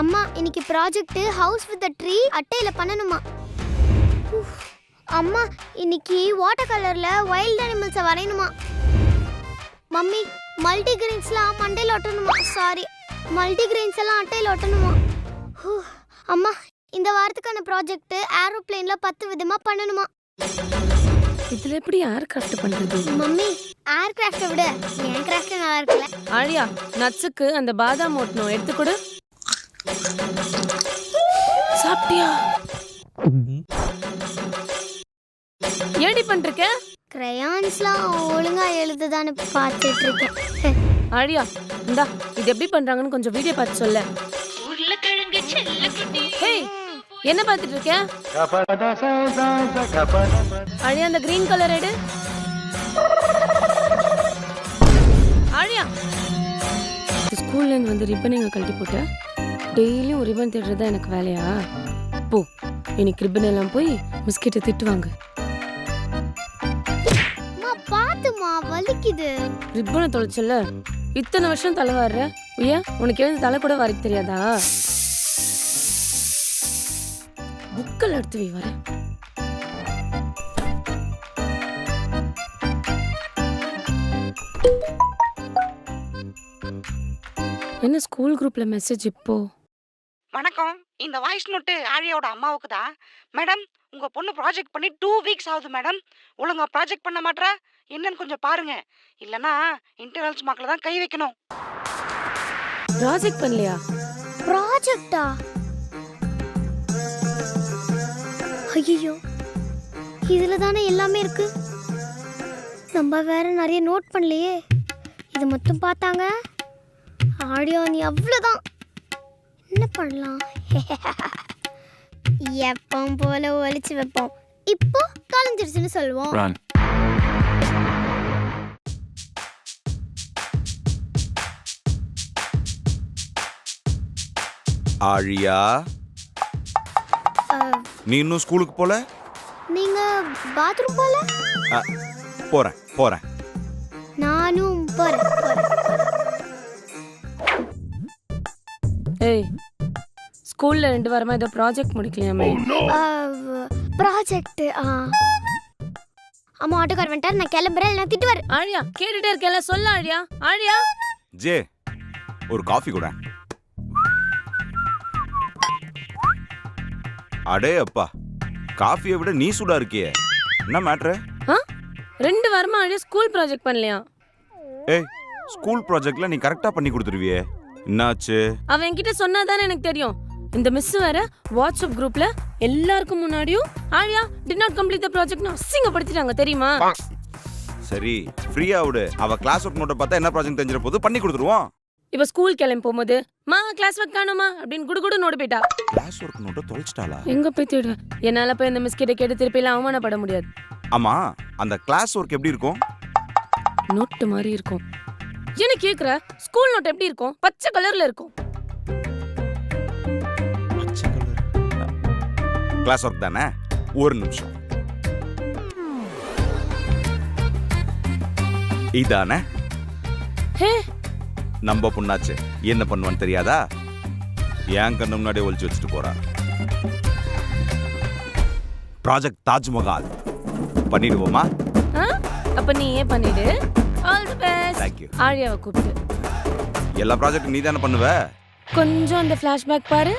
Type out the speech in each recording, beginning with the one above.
அம்மா இன்னைக்கு project house with tree அட்டையில பண்ணணுமா. அம்மா இன்னைக்கு வாட்டர் கலர்ல வைல்ட் அனிமல்ஸை வரையணுமா? மம்மி மல்டி கிரெயின்ஸ்லாம் மண்டையில் ஒட்டணுமா? சாரி மல்டி கிரெயின்ஸ் எல்லாம் அட்டையில் ஒட்டணுமா. அம்மா இந்த வாரத்துக்கான ப்ராஜெக்ட் ஏரோப்ளேன்ல பத்து விதமா பண்ணணுமா? இதுல எப்படி ஏர் கிராஃப்ட் பண்றது? மம்மி ஏர் கிராஃப்டை விட. என் கிராஃப்ட் நல்லா இருக்குல்ல. ஆழியா நட்ஸுக்கு அந்த பாதாம் ஓட்டணும். எடுத்து கொடு. சாப்பிட்டியா? ஏடி பண்றிருக்க கிரையான்ஸ்லாம் ஒழுங்கா எழுதுதான்னு பார்த்துட்டு இருக்கேன் ஆழியா இந்தா இது எப்படி பண்றாங்கன்னு கொஞ்சம் வீடியோ பார்த்து சொல்ல. ஹேய் என்ன பார்த்துட்டு இருக்க ஆழியா அந்த கிரீன் கலர் எடு. ஆழியா. ஸ்கூல்ல இருந்து வந்து ரிப்பன் எங்க கழட்டி போட்ட? டெய்லியும் ஒரு ரிப்பன் தேடுறதா எனக்கு வேலையா? போ இன்னைக்கு ரிப்பன் எல்லாம் போய் பிஸ்கெட்டை திட்டுவாங்க அம்மா பாத்துமா வலிக்குது. ரிப்பனை தொலைச்சல இத்தனை வருஷம் தலை வர்ற ஏன் உனக்கு எழுந்து தலை கூட வரைக்க தெரியாதா? புக்கல் எடுத்து வை வர என்ன ஸ்கூல் குரூப்ல மெசேஜ் இப்போ? வணக்கம். இந்த வாய்ஸ் நோட்டு ஆழியாவோட அம்மாவுக்கு தான் மேடம் உங்க பொண்ணு ப்ராஜெக்ட் பண்ணி டூ வீக்ஸ் ஆகுது மேடம். ஒழுங்கா ப்ராஜெக்ட் பண்ண மாட்றா? என்னன்னு கொஞ்சம் பாருங்க. இல்லனா இன்டர்னல்ஸ் மார்க்ல தான் கை வைக்கணும். ப்ராஜெக்ட் பண்ணலையா? ப்ராஜெக்டா ஐயோ இதுல தானே எல்லாமே இருக்கு? நம்ம வேற நிறைய நோட் பண்ணலையே. இது மட்டும் பார்த்தாங்க. ஆடியோ நீ அவ்வளோதான் என்ன பண்ணலாம்? எப்பவும் போல ஒழிச்சு வைப்போம். இப்போ கலைஞ்சிருச்சுன்னு சொல்லுவோம். Run. ஆழியா? அஹ், நீ இன்னும் ஸ்கூலுக்கு போல? நீங்க பாத்ரூம் போல? அ, போறேன் போறேன். நானும் போறேன் போறேன். ஏய் ஸ்கூல்ல ரெண்டு வாரமா ஏதோ ப்ராஜெக்ட் முடிக்கலையாமே. ப்ராஜெக்ட் ஆ அம்மா ஆட்டோக்கார் வந்துட்டார் நான் கிளம்புறேன் நான் திட்டுவார் ஆழியா கேட்டுட்டே இருக்கேன்ல சொல்ல ஆழியா. ஆழியா. ஜே ஒரு காஃபி கூட. அடே அப்பா காஃபியை விட நீ சூடா இருக்கியே. என்ன மேட்ரு ஆ? ரெண்டு வாரமா ஆழியா ஸ்கூல் ப்ராஜெக்ட் பண்ணலையா? ஏய் ஸ்கூல் ப்ராஜெக்ட்ல நீ கரெக்டா பண்ணி கொடுத்துருவியே. என்னாச்சு? அவன் என்கிட்ட சொன்னாதானே எனக்கு தெரியும். இந்த மிஸ் வேற வாட்ஸ்அப் குரூப்ல எல்லாருக்கும் முன்னாடியும் Aaliya did not complete the ப்ராஜெக்ட்னு அசிங்கப்படுத்திட்டாங்க தெரியுமா? சரி ஃப்ரீயா விடு. அவ கிளாஸ் ஒர்க் நோட்டை பார்த்தா என்ன ப்ராஜெக்ட் தெரிஞ்சிட போது பண்ணி கொடுத்துருவோம். இப்ப ஸ்கூல் கிளம்பி போகும்போது மா கிளாஸ் ஒர்க் காணுமா? அப்படின்னு குடு குடு நோடு போயிட்டா. கிளாஸ் ஒர்க் நோட்டை தொலைச்சிட்டாளா? எங்க போய் தேடுவேன் என்னால போய் இந்த மிஸ் கிட்ட கேட்டு திருப்பி எல்லாம் அவமானப்பட முடியாது. ஆமா அந்த கிளாஸ் ஒர்க் எப்படி இருக்கும்? நோட்டு மாதிரி இருக்கும். என்ன கேக்குற? ஸ்கூல் நோட் எப்படி இருக்கும்? பச்சை கலர்ல இருக்கும். கிளாஸ் ஒர்க் தானே? ஒரு நிமிஷம். இதானே? ஹே. நம்ம பொண்ணாச்சு. என்ன பண்ணுவான்னு தெரியாதா? என் கண்ணு முன்னாடியே ஒளிச்சு வச்சுட்டு போறா. ப்ராஜெக்ட் தாஜ்மஹால். பண்ணிடுவோமா? அப்ப நீ ஏன் பண்ணிடு? All the best Thank you. கூப்பிட்டு. எல்லா ப்ராஜெக்டும் நீ தானே பண்ணுவ? கொஞ்சம் அந்த ஃபிளாஷ்பேக் பாரு.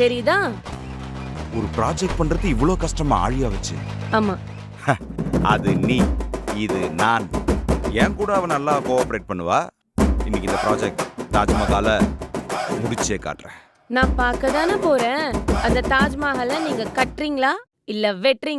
தெரியுதா? ஒரு ப்ராஜெக்ட் பண்றது இவ்வளோ கஷ்டமா ஆழியா வச்சு? ஆமா. அது நீ இது நான். என் கூட அவ நல்லா கோஆபரேட் பண்ணுவா? இன்னைக்கு இந்த ப்ராஜெக்ட் தாஜ்மஹாலை முடிச்சே காட்டுறேன். நான் பார்க்க தானே போறேன்? அந்த தாஜ்மஹாலை நீங்க கட்டுறீங்களா? இல்ல வெட்டுறீங்களா?